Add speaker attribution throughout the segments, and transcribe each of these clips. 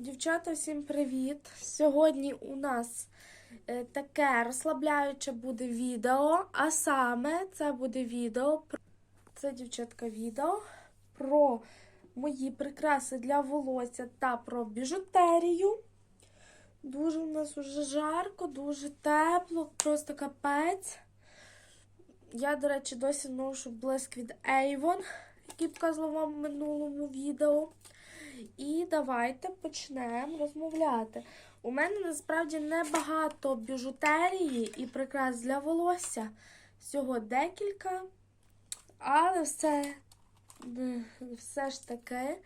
Speaker 1: Дівчата, всім привіт! Сьогодні у нас е, таке розслабляюче буде відео, а саме це буде відео це дівчатка відео про мої прикраси для волосся та про біжутерію. Дуже у нас уже жарко, дуже тепло, просто капець. Я, до речі, досі ношу блиск від Avon, який показувала вам в минулому відео. І давайте почнемо розмовляти. У мене насправді небагато біжутерії і прикрас для волосся. Всього декілька. Але все, все ж таки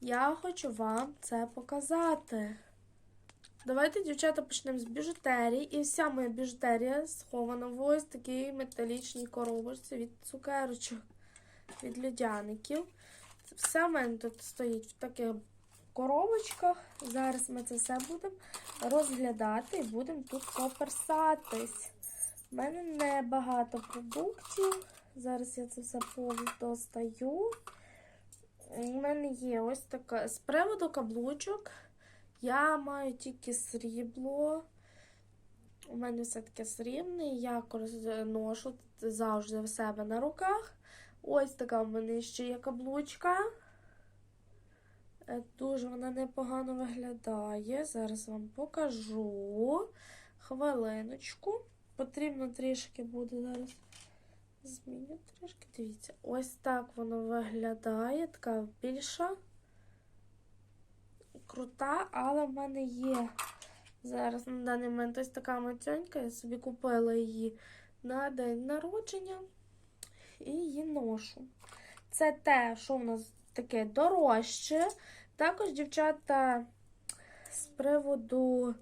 Speaker 1: я хочу вам це показати. Давайте, дівчата, почнемо з біжутерії. І вся моя біжутерія схована в ось такій металічній коробочці від цукерочок, від льодяників. Все в мене тут стоїть в таких коробочках. Зараз ми це все будемо розглядати і будемо тут коперсатись. У мене небагато продуктів. Зараз я це все достаю. У мене є ось така з приводу каблучок. Я маю тільки срібло. У мене все таке срібне, я ношу завжди в себе на руках. Ось така в мене ще є каблучка. Дуже вона непогано виглядає. Зараз вам покажу. Хвилиночку. Потрібно трішки буде зараз зміню трішки. Дивіться, ось так воно виглядає. Така більша, крута, але в мене є зараз на даний момент ось така матьонька. Я собі купила її на день народження і її ношу. Це те, що в нас таке дорожче. Також, дівчата, з приводу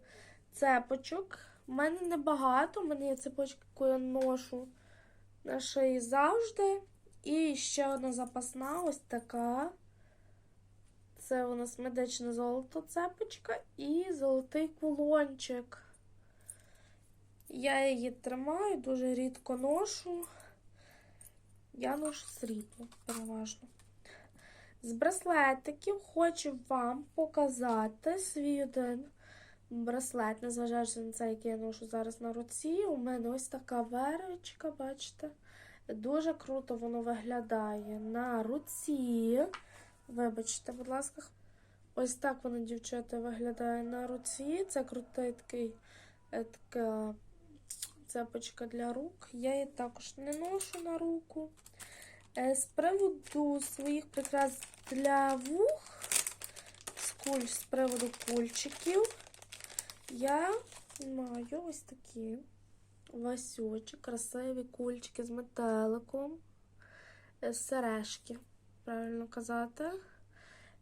Speaker 1: цепочок. У мене небагато, у мене є цепочка, ношу на шиї завжди. І ще одна запасна, ось така. Це у нас медичне золото цепочка і золотий кулончик. Я її тримаю, дуже рідко ношу. Я ношу срібло переважно. З браслетиків хочу вам показати свій один браслет, незважаючи на це, який я ношу зараз на руці. У мене ось така вервичка, бачите? Дуже круто воно виглядає на руці. Вибачте, будь ласка, ось так воно, дівчата, виглядає на руці. Це крутий такий така цепочка для рук. Я її також не ношу на руку. З приводу своїх прикрас для вух, з, приводу кульчиків, я маю ось такі васючі, красиві кульчики з метеликом, сережки, правильно казати.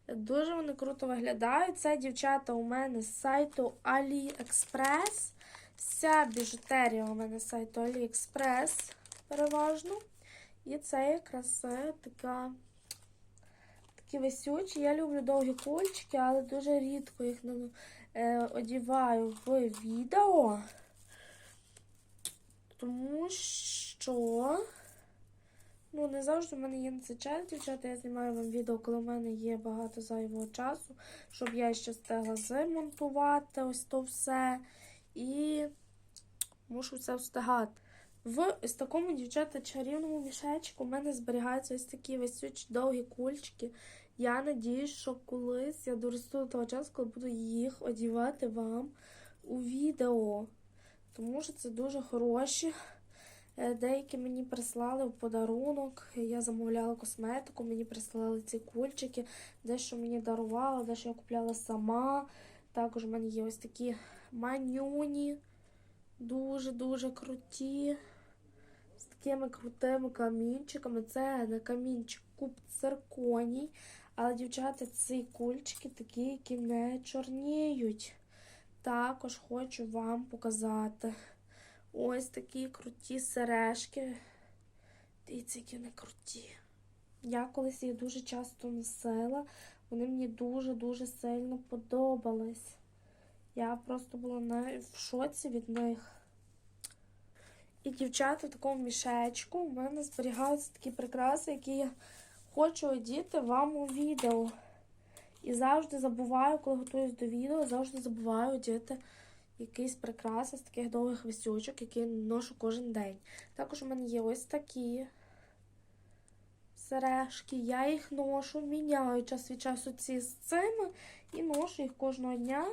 Speaker 1: Дуже вони круто виглядають. Це дівчата у мене з сайту AliExpress. Вся біжутерія у мене сайту AliExpress переважно. І це якраз така, такі висючі. Я люблю довгі кульчики, але дуже рідко їх е, одіваю в відео. Тому що, ну, не завжди в мене є на це час, дівчата. Я знімаю вам відео, коли в мене є багато зайвого часу, щоб я ще встигла змонтувати ось то все. І мушу все встигати. В ось такому, дівчата, чарівному мішечку у мене зберігаються ось такі висючі довгі кульчики. Я надіюсь, що колись я доросту до того часу, коли буду їх одівати вам у відео. Тому що це дуже хороші. Деякі мені прислали в подарунок. Я замовляла косметику, мені прислали ці кульчики, дещо мені дарувала, дещо я купляла сама. Також в мене є ось такі манюні, дуже-дуже круті з такими крутими камінчиками. Це не камінчик куб цирконій. Але, дівчата, ці кульчики такі, які не чорніють. Також хочу вам показати ось такі круті сережки. Дивіться, які вони круті. Я колись їх дуже часто носила. Вони мені дуже-дуже сильно подобались. Я просто була в шоці від них. І, дівчата, в такому мішечку у мене зберігаються такі прикраси, які я хочу одіти вам у відео. І завжди забуваю, коли готуюсь до відео, завжди забуваю одягти якийсь прикраси з таких довгих висючок, які ношу кожен день. Також у мене є ось такі сережки. Я їх ношу, міняю час від часу ці з цими і ношу їх кожного дня.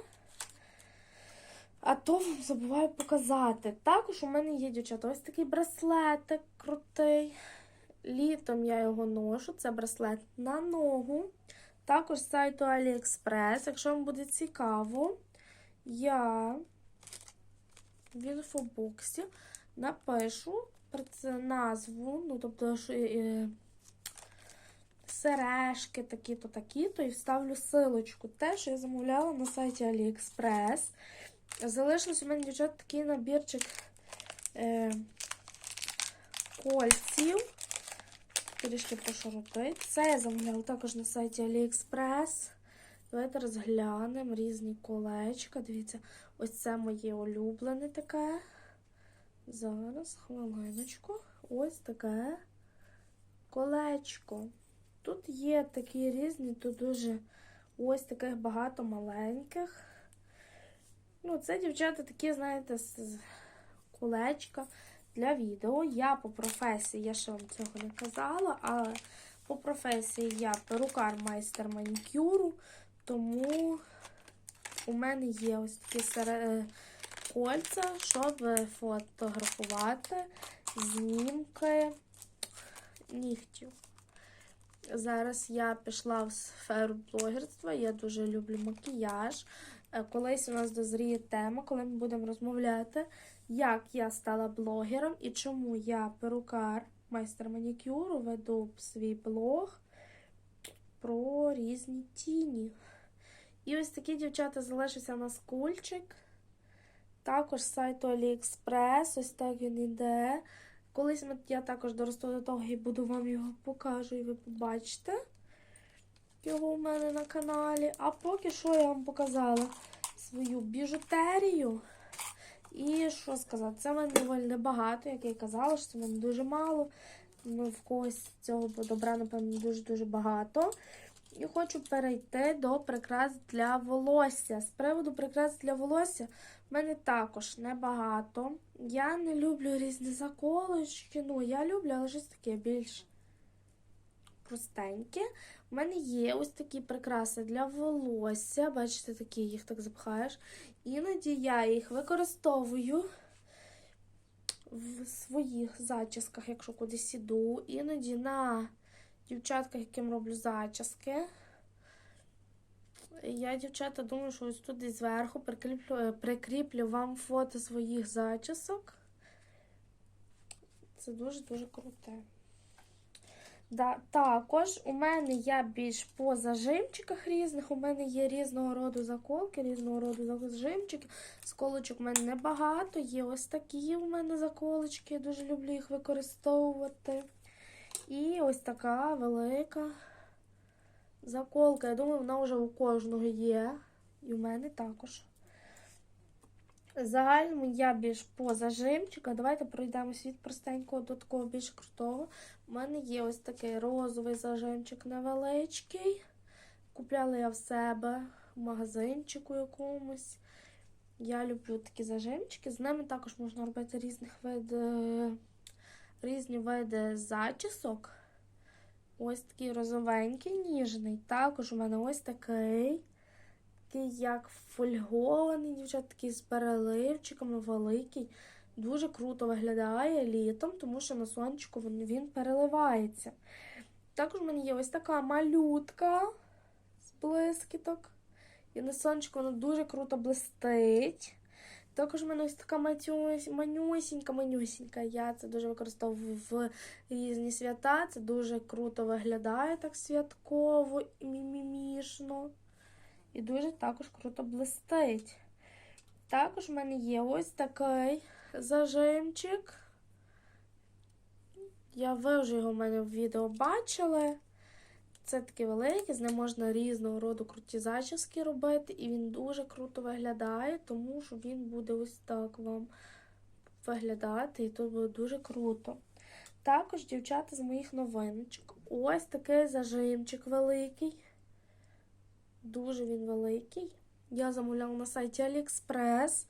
Speaker 1: А то вам забуваю показати. Також у мене є, дівчата, ось такий браслетик крутий. Літом я його ношу. Це браслет на ногу. Також з сайту AliExpress. Якщо вам буде цікаво, я в інфобоксі напишу назву, ну, тобто, е, сережки такі-то, такі-то, і вставлю силочку. Те, що я замовляла на сайті AliExpress. Залишився у мене, дівчат, такий набірчик е, кольців. Трішки пошаротить. Це я замовляла також на сайті AliExpress. Давайте розглянемо різні колечка. Дивіться, ось це моє улюблене таке. Зараз, хвилиночку. Ось таке колечко. Тут є такі різні, тут дуже ось таких багато маленьких. Ну, це, дівчата, такі, знаєте, з для відео. Я по професії, я ще вам цього не казала, але по професії я перукар майстер манікюру, тому у мене є ось такі сере- кольця, щоб фотографувати знімки нігтів. Зараз я пішла в сферу блогерства, я дуже люблю макіяж. Е, Колись у нас дозріє тема, коли ми будемо розмовляти, як я стала блогером і чому я перукар, майстер манікюру, веду свій блог про різні тіні. І ось такі дівчата залишився у нас кульчик. Також сайту AliExpress, ось так він іде. Колись я також доросту до того і буду вам його покажу, і ви побачите його у мене на каналі. А поки що я вам показала свою біжутерію. І що сказати, це мене доволі небагато, як я і казала, що це в мене дуже мало. Ну, в когось цього добра, напевно, дуже-дуже багато. І хочу перейти до прикрас для волосся. З приводу прикрас для волосся в мене також небагато. Я не люблю різні заколочки. Ну, я люблю, але щось таке більш простеньке. У мене є ось такі прикраси для волосся. Бачите, такі їх так запхаєш. Іноді я їх використовую в своїх зачісках, якщо кудись іду. Іноді на дівчатках, яким роблю зачіски. Я, дівчата, думаю, що ось тут десь зверху прикріплю, е, прикріплю вам фото своїх зачісок. Це дуже-дуже круте. Да, також у мене я більш по зажимчиках різних. У мене є різного роду заколки, різного роду зажимчики. Сколочок у мене небагато. Є ось такі у мене заколочки. Я дуже люблю їх використовувати. І ось така велика заколка. Я думаю, вона вже у кожного є. І у мене також. Загально я більш по зажимчика. Давайте пройдемось від простенького до такого більш крутого. У мене є ось такий розовий зажимчик невеличкий. Купляла я в себе в магазинчику якомусь. Я люблю такі зажимчики. З ними також можна робити різних вид, е, різні види зачісок. Ось такий розовенький, ніжний. Також у мене ось такий. Такий як фольгований, дівчат, такий з переливчиками великий. Дуже круто виглядає літом, тому що на сонечку він, він переливається. Також в мене є ось така малютка з блискіток. І на сонечку вона дуже круто блистить. Також в мене ось така манюсінька, манюсінька. Я це дуже використовую в різні свята. Це дуже круто виглядає так святково і мімімішно. І дуже також круто блистить. Також в мене є ось такий зажимчик. Я ви вже його в мене в відео бачили. Це такий великий, з ним можна різного роду круті зачіски робити, і він дуже круто виглядає, тому що він буде ось так вам виглядати, і тут буде дуже круто. Також, дівчата, з моїх новиночок, ось такий зажимчик великий. Дуже він великий. Я замовляла на сайті AliExpress.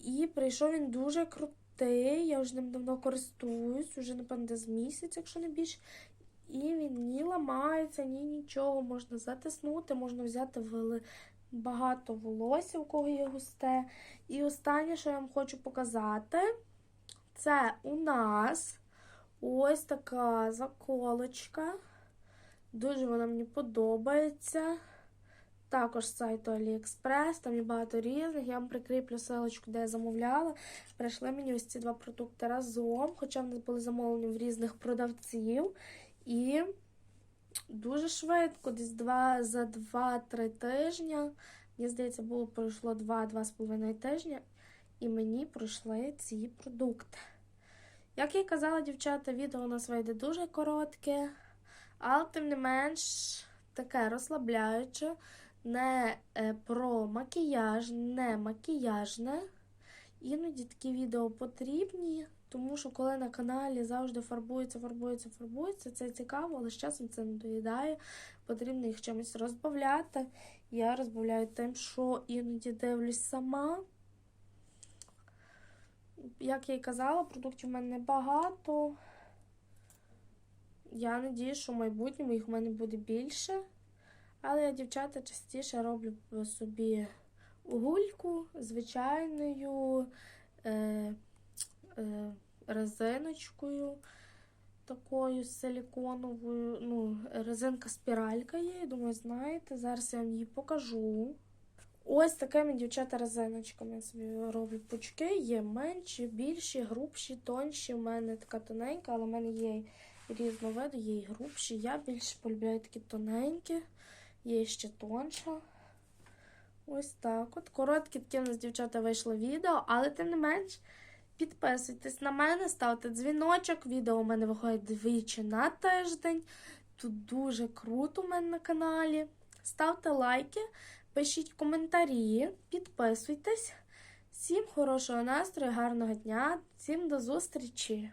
Speaker 1: І прийшов він дуже крутий. Я вже ним давно користуюсь, уже, напевно, десь місяць, якщо не більше. І він ні ламається, ні нічого. Можна затиснути, можна взяти вели... багато волосся, у кого є густе. І останнє, що я вам хочу показати, це у нас ось така заколочка. Дуже вона мені подобається. Також з сайту AliExpress, там є багато різних. Я вам прикріплю ссылочку, де я замовляла. Прийшли мені ось ці два продукти разом, хоча вони були замовлені в різних продавців. І дуже швидко, десь два, за 2-3 тижні. Мені здається, було пройшло 2-2,5 тижня, і мені пройшли ці продукти. Як я казала, дівчата, відео у нас вийде дуже коротке, але тим не менш таке розслабляюче, не е, про макіяж, не макіяжне. Іноді такі відео потрібні, тому що коли на каналі завжди фарбується, фарбується, фарбується, це цікаво, але з часом це не доїдає. Потрібно їх чимось розбавляти. Я розбавляю тим, що іноді дивлюсь сама. Як я й казала, продуктів в мене небагато. Я надію, що в майбутньому їх в мене буде більше. Але я, дівчата, частіше роблю собі гульку звичайною е, резиночкою, такою силіконовою. Ну, резинка спіралька є, думаю, знаєте. Зараз я вам її покажу. Ось такими дівчата резиночками собі роблю пучки. Є менші, більші, грубші, тонші. У мене така тоненька, але в мене є різновиди, є і грубші. Я більше полюбляю такі тоненькі, є ще тонша. Ось так. От короткі такі у нас дівчата вийшло відео, але тим не менш. Підписуйтесь на мене, ставте дзвіночок. Відео у мене виходить двічі на тиждень. Тут дуже круто у мене на каналі. Ставте лайки, пишіть коментарі, підписуйтесь. Всім хорошого настрою, гарного дня, всім до зустрічі!